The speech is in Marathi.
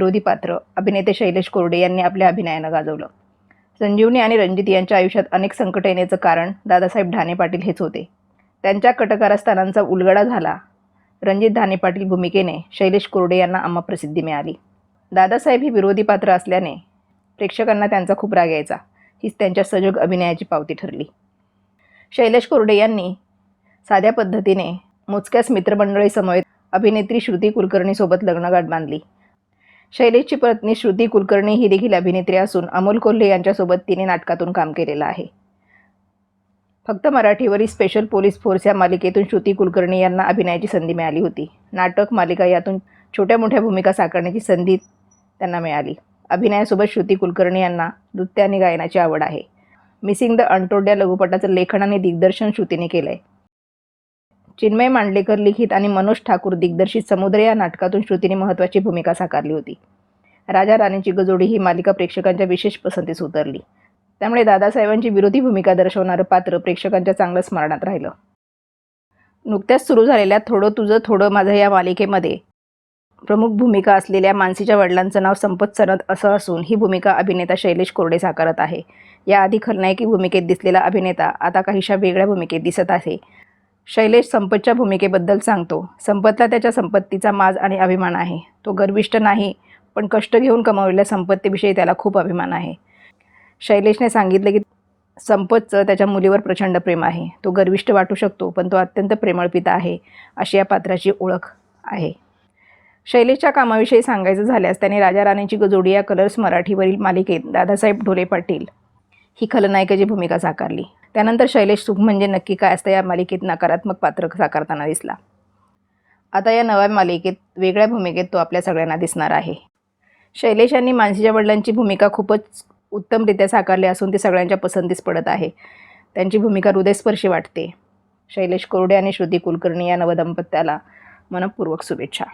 विरोधी पात्र अभिनेते शैलेश कोरडे यांनी आपल्या अभिनयानं गाजवलं. संजीवनी आणि रणजित यांच्या आयुष्यात अनेक संकट येण्याचं कारण दादासाहेब ढाणे पाटील हेच होते. त्यांच्या कटकारस्थानांचा उलगडा झाला. रणजित धाने पाटील भूमिकेने शैलेश कोरडे यांना आम्हा प्रसिद्धी मिळाली. दादासाहेब ही विरोधी पात्र असल्याने प्रेक्षकांना त्यांचा खूप राग यायचा. हीच त्यांच्या सजग अभिनयाची पावती ठरली. शैलेश कोरडे यांनी साध्या पद्धतीने मोजक्याच मित्रमंडळीसमवेत अभिनेत्री श्रुती कुलकर्णीसोबत लग्नगाठ बांधली. शैलेशची पत्नी श्रुती कुलकर्णी ही देखील अभिनेत्री असून अमोल कोल्हे यांच्यासोबत तिने नाटकातून काम केलेलं आहे. फक्त मराठीवरील स्पेशल पोलीस फोर्स या मालिकेतून श्रुती कुलकर्णी यांना अभिनयाची संधी मिळाली होती. नाटक मालिका यातून छोट्या मोठ्या भूमिका साकारण्याची संधी त्यांना मिळाली. अभिनयासोबत श्रुती कुलकर्णी यांना नृत्य आणि गायनाची आवड आहे. मिसिंग द अंटोड्या लघुपटाचं लेखन आणि दिग्दर्शन श्रुतीने केलं आहे चिन्मय मांडलेकर लिखित आणि मनोज ठाकूर दिग्दर्शित समुद्र या नाटकातून श्रुतीने महत्त्वाची भूमिका साकारली होती. राजा राणीची गजोडी ही मालिका प्रेक्षकांच्या विशेष पसंतीस उतरली. त्यामुळे दादासाहेबांची विरोधी भूमिका दर्शवणारं पात्र प्रेक्षकांच्या चांगलं स्मरणात राहिलं. नुकत्याच सुरू झालेल्या थोडं तुझं थोडं माझं या मालिकेमध्ये प्रमुख भूमिका असलेल्या मानसीच्या वडिलांचं नाव संपत सनद असं असून ही भूमिका अभिनेता शैलेश कोरडे साकारत आहे. याआधी खलनायकी भूमिकेत दिसलेला अभिनेता आता काहीशा वेगळ्या भूमिकेत दिसत आहे. शैलेश संपतच्या भूमिकेबद्दल सांगतो. संपतला त्याच्या संपत्तीचा माज आणि अभिमान आहे. तो गर्विष्ट नाही पण कष्ट घेऊन कमावलेल्या संपत्तीविषयी त्याला खूप अभिमान आहे. शैलेशने सांगितलं की संपतचं त्याच्या मुलीवर प्रचंड प्रेम आहे. तो गर्विष्ट वाटू शकतो पण तो अत्यंत प्रेमळ पिता आहे अशी या पात्राची ओळख आहे. शैलेशच्या कामाविषयी सांगायचं झाल्यास त्याने राजा राणीची गजोडी या कलर्स मराठीवरील मालिकेत दादासाहेब ढोले पाटील ही खलनायकाची भूमिका साकारली. त्यानंतर शैलेश सुख म्हणजे नक्की काय असतं या मालिकेत नकारात्मक पात्र साकारताना दिसला. आता या नव्या मालिकेत वेगळ्या भूमिकेत तो आपल्या सगळ्यांना दिसणार आहे. शैलेश यांनी मानसीच्या वडिलांची भूमिका खूपच उत्तमरित्या साकारली असून ती सगळ्यांच्या पसंतीस पडत आहे. त्यांची भूमिका हृदयस्पर्शी वाटते. शैलेश कोरडे आणि श्रुती कुलकर्णी या नवदंपत्याला मनपूर्वक शुभेच्छा.